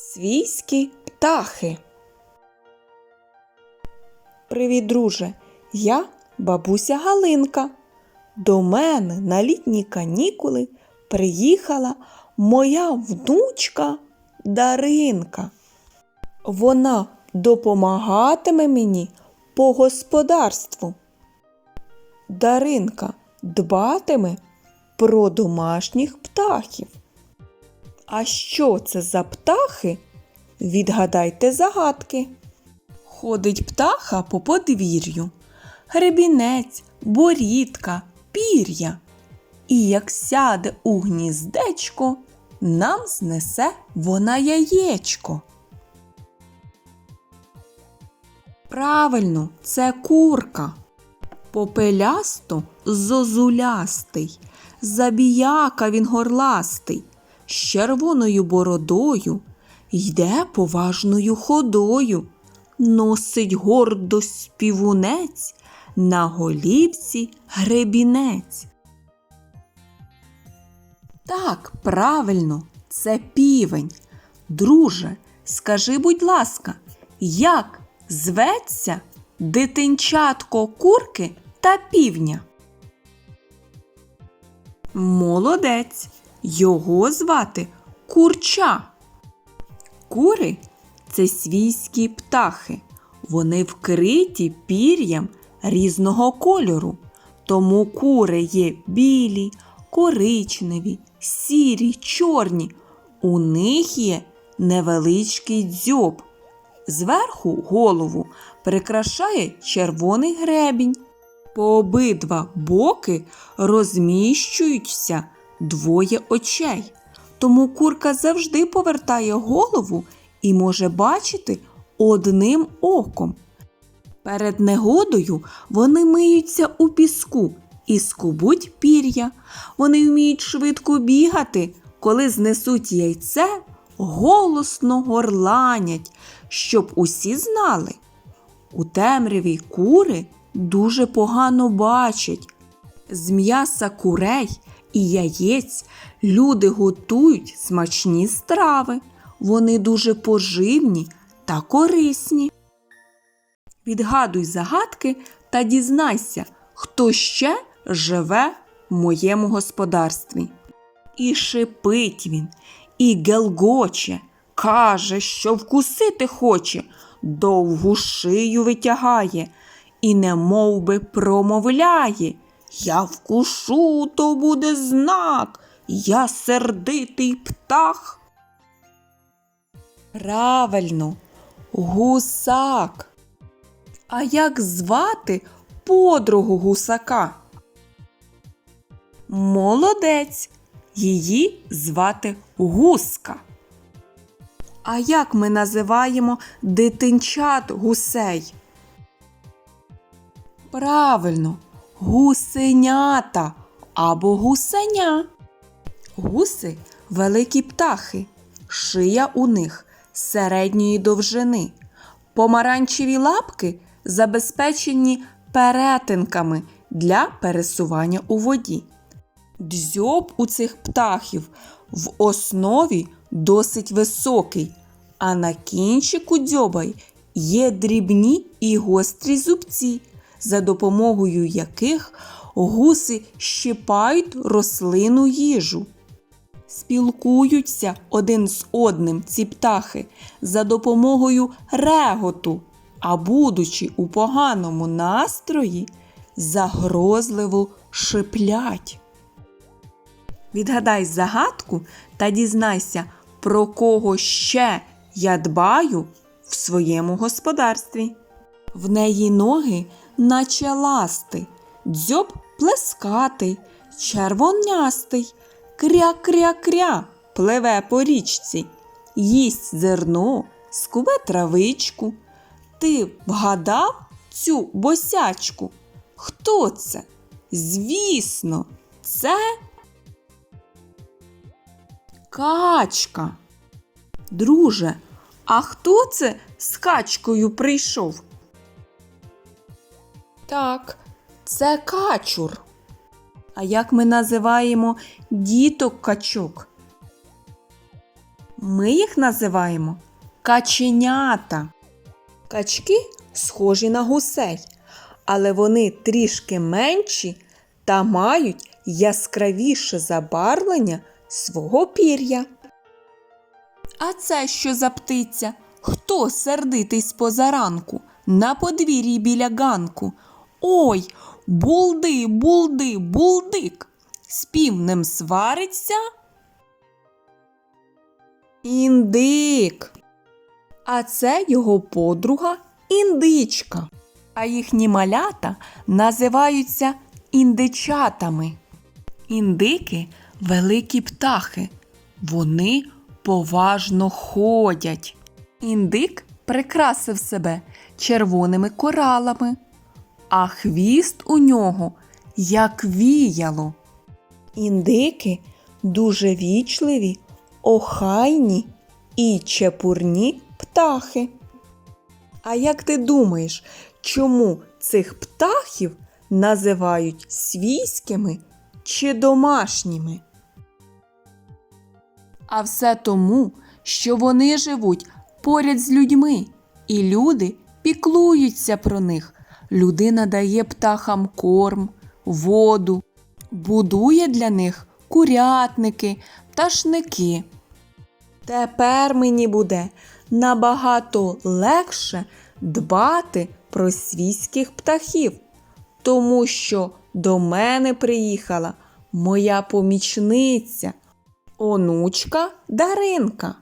Свійські птахи. Привіт, друже! Я бабуся Галинка. До мене на літні канікули приїхала моя внучка Даринка. Вона допомагатиме мені по господарству. Даринка дбатиме про домашніх птахів. А що це за птахи? Відгадайте загадки. Ходить птаха по подвір'ю, гребінець, борідка, пір'я. І як сяде у гніздечко, нам знесе вона яєчко. Правильно, це курка. Попелясто зозулястий, забіяка він горластий, з червоною бородою, йде поважною ходою, носить гордо співунець, на голівці гребінець. Так, правильно, це півень. Друже, скажи, будь ласка, як зветься дитинчатко курки та півня? Молодець. Його звати курча. Кури це свійські птахи. Вони вкриті пір'ям різного кольору. Тому кури є білі, коричневі, сірі, чорні. У них є невеличкий дзьоб. Зверху голову прикрашає червоний гребінь. По обидва боки розміщуються двоє очей. Тому курка завжди повертає голову і може бачити одним оком. Перед негодою вони миються у піску і скубуть пір'я. Вони вміють швидко бігати, коли знесуть яйце, голосно горланять, щоб усі знали. У темряві кури дуже погано бачать. З м'яса курей і яєць люди готують смачні страви. Вони дуже поживні та корисні. Відгадуй загадки та дізнайся, хто ще живе в моєму господарстві. І шипить він, і гелгоче, каже, що вкусити хоче, довгу шию витягає, і не би промовляє. Я вкушу, то буде знак, я сердитий птах. Правильно, гусак. А як звати подругу гусака? Молодець. Її звати гуска. А як ми називаємо дитинчат гусей? Правильно, гусенята або гусеня. Гуси великі птахи, шия у них середньої довжини. Помаранчеві лапки забезпечені перетинками для пересування у воді. Дзьоб у цих птахів в основі досить високий, а на кінчику дзьобай є дрібні і гострі зубці, за допомогою яких гуси щипають рослину їжу. Спілкуються один з одним ці птахи за допомогою реготу, а будучи у поганому настрої, загрозливо шиплять. Відгадай загадку та дізнайся, про кого ще я дбаю в своєму господарстві. В неї ноги наче ласти, дзьоб плескатий, червонястий, кря-кря-кря пливе по річці, їсть зерно, скубе травичку. Ти вгадав цю босячку? Хто це? Звісно, це качка. Друже, а хто це з качкою прийшов? Так, це качур. А як ми називаємо діток качок? Ми їх називаємо каченята. Качки схожі на гусей, але вони трішки менші та мають яскравіше забарвлення свого пір'я. А це що за птиця? Хто сердитий з позаранку на подвір'ї біля ганку? Ой, булди, булди, булдик. З півнем свариться? Індик. А це його подруга індичка. А їхні малята називаються індичатами. Індики великі птахи. Вони поважно ходять. Індик прикрасив себе червоними коралами, а хвіст у нього як віяло. Індики дуже вічливі, охайні і чепурні птахи. А як ти думаєш, чому цих птахів називають свійськими чи домашніми? А все тому, що вони живуть поряд з людьми, і люди піклуються про них. Людина дає птахам корм, воду, будує для них курятники, пташники. Тепер мені буде набагато легше дбати про свійських птахів, тому що до мене приїхала моя помічниця, онучка Даринка.